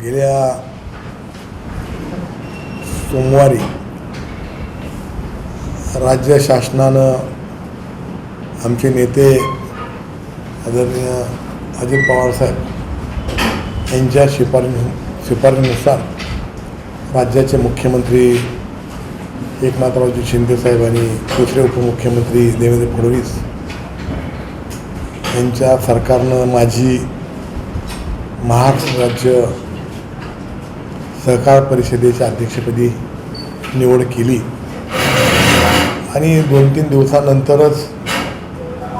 गेल्या सोमवारी राज्य शासनानं आमचे नेते आदरणीय अजित पवारसाहेब यांच्या शिफारस शिफारसीनुसार राज्याचे मुख्यमंत्री एकनाथरावजी शिंदेसाहेब आणि दुसरे उपमुख्यमंत्री देवेंद्र फडणवीस यांच्या सरकारनं माझी महाराष्ट्र राज्य सहकार परिषदेच्या अध्यक्षपदी निवड केली. आणि दोन तीन दिवसानंतरच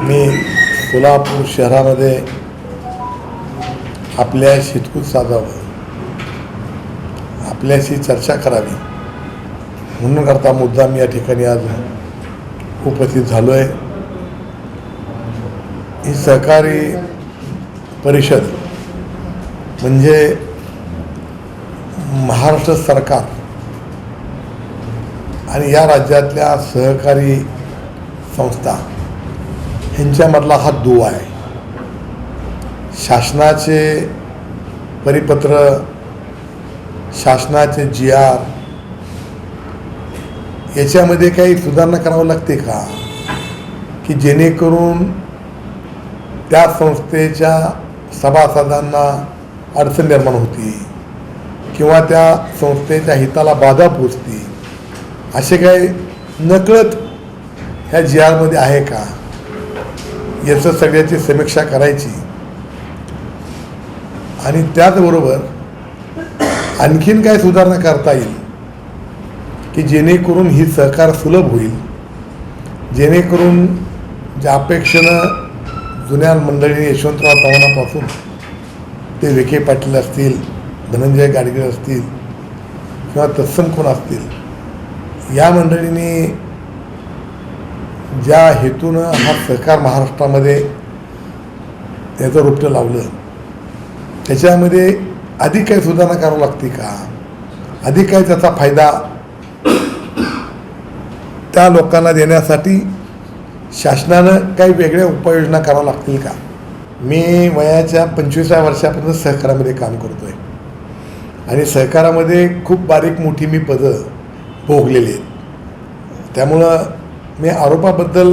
मी सोलापूर शहरामध्ये आपल्या शितकूत साधावं आपल्याशी चर्चा करावी म्हणून करता मुद्दा मी या ठिकाणी आज उपस्थित झालो आहे ही सहकारी परिषद म्हणजे महाराष्ट्र सरकार आणि या राज्यातल्या सहकारी संस्था ह्यांच्यामधला हा दुवा आहे. शासनाचे परिपत्र शासनाचे जी आर याच्यामध्ये काही सुधारणा करावं लागते का? की जेणेकरून त्या संस्थेच्या सभासदांना अडचण निर्माण होती. किंवा त्या संस्थेच्या हिताला बाधा पोचते. असे काही नकळत ह्या जी आरमध्ये आहे का? याचं सगळ्याची समीक्षा करायची. आणि त्याचबरोबर आणखीन काय सुधारणा करता येईल? की जेणेकरून ही सहकार सुलभ होईल? जेणेकरून ज्या अपेक्षेनं जुन्या मंडळी यशवंतराव चव्हाणापासून ते विखे पाटील असतील धनंजय गाडगीळ असतील किंवा तत्सम कोण असतील या मंडळींनी ज्या हेतूनं हा सहकार महाराष्ट्रामध्ये त्याचं रोपटं लावलं त्याच्यामध्ये अधिक काही सुधारणा करावं लागते का? अधिक काही त्याचा फायदा त्या लोकांना देण्यासाठी शासनानं काही वेगळ्या उपाययोजना कराव्या लागतील का? मी वयाच्या पंचवीसाव्या वर्षापर्यंत सहकारामध्ये काम करतो आहे आणि सहकारामध्ये खूप बारीक मोठी मी पदं भोगलेली आहेत. त्यामुळं मी आरोपाबद्दल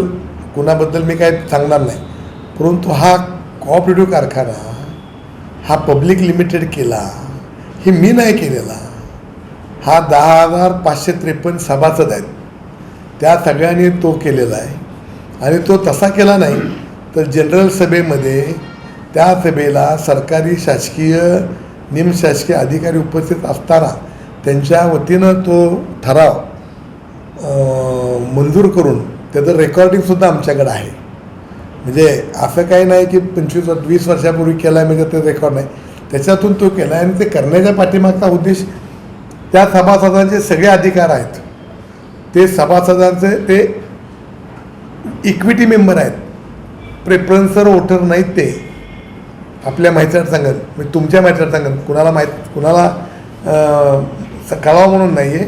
कुणाबद्दल मी काय सांगणार नाही. परंतु हा कॉपरेटिव्ह कारखाना हा पब्लिक लिमिटेड केला हे मी नाही केलेला हा दहा हजार पाचशे त्रेपन्न सभासद आहेत. त्या सगळ्यांनी तो केलेला आहे. आणि तो तसा केला नाही तर जनरल सभेमध्ये त्या सभेला सरकारी शासकीय निमशासकीय अधिकारी उपस्थित असताना त्यांच्या वतीनं तो ठराव मंजूर करून त्याचं रेकॉर्डिंगसुद्धा आमच्याकडे आहे. म्हणजे असं काही नाही की पंचवीस वीस वर्षापूर्वी केला आहे म्हणजे ते रेकॉर्ड नाही. त्याच्यातून तो केला आहे आणि ते करण्याच्या पाठीमागचा उद्देश त्या सभासदांचे सगळे अधिकार आहेत. ते सभासदांचे ते इक्विटी मेंबर आहेत. प्रेफरन्सर वोटर नाहीत ते. आपल्या माहितीसाठी सांगत मी तुमच्या माहितीसाठी सांगत कुणाला माहीत कुणाला स- कळावं म्हणून नाही आहे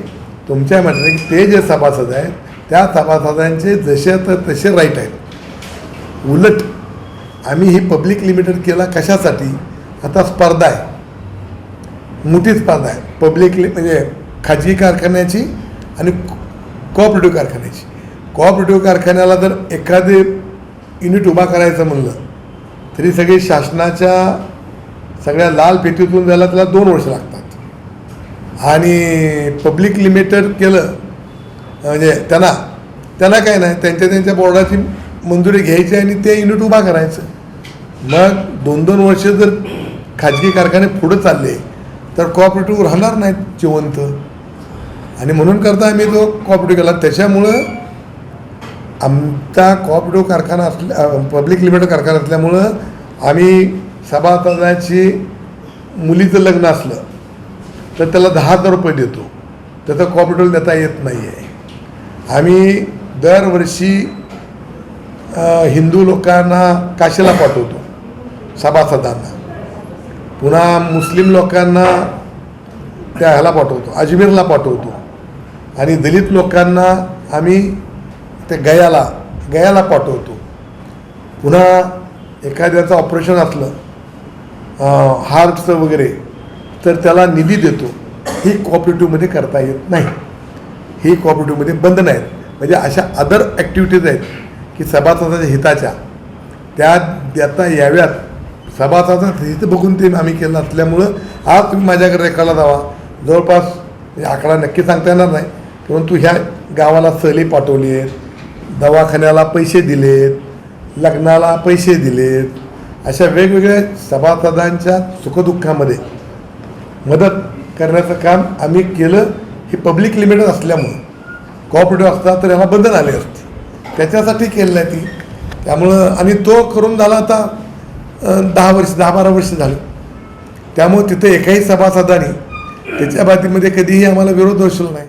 तुमच्या माहितीने की ते जे सभासद आहेत त्या सभासदांचे जसे तर तसे राईट आहेत. उलट आम्ही ही पब्लिक लिमिटेड केला कशासाठी? आता स्पर्धा आहे. मोठी स्पर्धा आहे. पब्लिक लि म्हणजे खाजगी कारखान्याची आणि कोऑपरेटिव्ह कारखान्याची. कोऑपरेटिव्ह कारखान्याला जर एखादे युनिट उभा करायचं म्हणलं तरी सगळे शासनाच्या सगळ्या लाल पेटीतून जायला त्याला दोन वर्ष लागतात. आणि पब्लिक लिमिटेड केलं म्हणजे त्यांना त्यांना काय नाही त्यांच्या त्यांच्या बोर्डाची मंजुरी घ्यायची आणि ते युनिट उभा करायचं. मग दोन दोन वर्ष जर खाजगी कारखाने पुढं चालले तर कॉपरेटिव्ह राहणार नाहीत जिवंत. आणि म्हणून करता आम्ही तो कॉपरेटिव्ह केला. त्याच्यामुळं आमचा कॉपडो कारखाना असल्या पब्लिक लिमिटेड कारखाना असल्यामुळं आम्ही सभासदाची मुलीचं लग्न असलं तर त्याला दहा हजार रुपये देतो. त्याचा कोऑपरेटिव्ह देता येत नाही आहे आम्ही दरवर्षी हिंदू लोकांना काशीला पाठवतो सभासदांना पुन्हा मुस्लिम लोकांना त्या ह्याला पाठवतो अजमेरला पाठवतो. आणि दलित लोकांना आम्ही ते गयाला गयाला पाठवतो. पुन्हा एखाद्याचं ऑपरेशन असलं हार्टचं वगैरे तर त्याला निधी देतो. ही कोऑपरेटिव्हमध्ये करता येत नाही. ही कोऑपरेटिव्हमध्ये बंधन आहेत म्हणजे अशा अदर ॲक्टिव्हिटीज आहेत की सभासदाच्या हिताच्या. त्या देता याव्यात. सभासदाचं हित बघून ते आम्ही केलं असल्यामुळं आज तुम्ही माझ्याकडे रेखाला जावा. जवळपास म्हणजे आकडा नक्की सांगता येणार नाही. परंतु ह्या गावाला सहली पाठवली आहेत दवाखान्याला पैसे दिलेत लग्नाला पैसे दिलेत अशा वेगवेगळ्या सभासदांच्या सुखदुःखामध्ये मदत करण्याचं काम आम्ही केलं. हे पब्लिक लिमिटेड असल्यामुळं कॉपरेटिव्ह असता तर याला बंधन आले असते. त्याच्यासाठी केलं आहे ती. त्यामुळं आणि तो करून झाला आता दहा वर्ष दहा बारा वर्ष झालं. त्यामुळं तिथे एकाही सभासदाने त्याच्या बाबतीमध्ये कधीही आम्हाला विरोध दर्शवला नाही.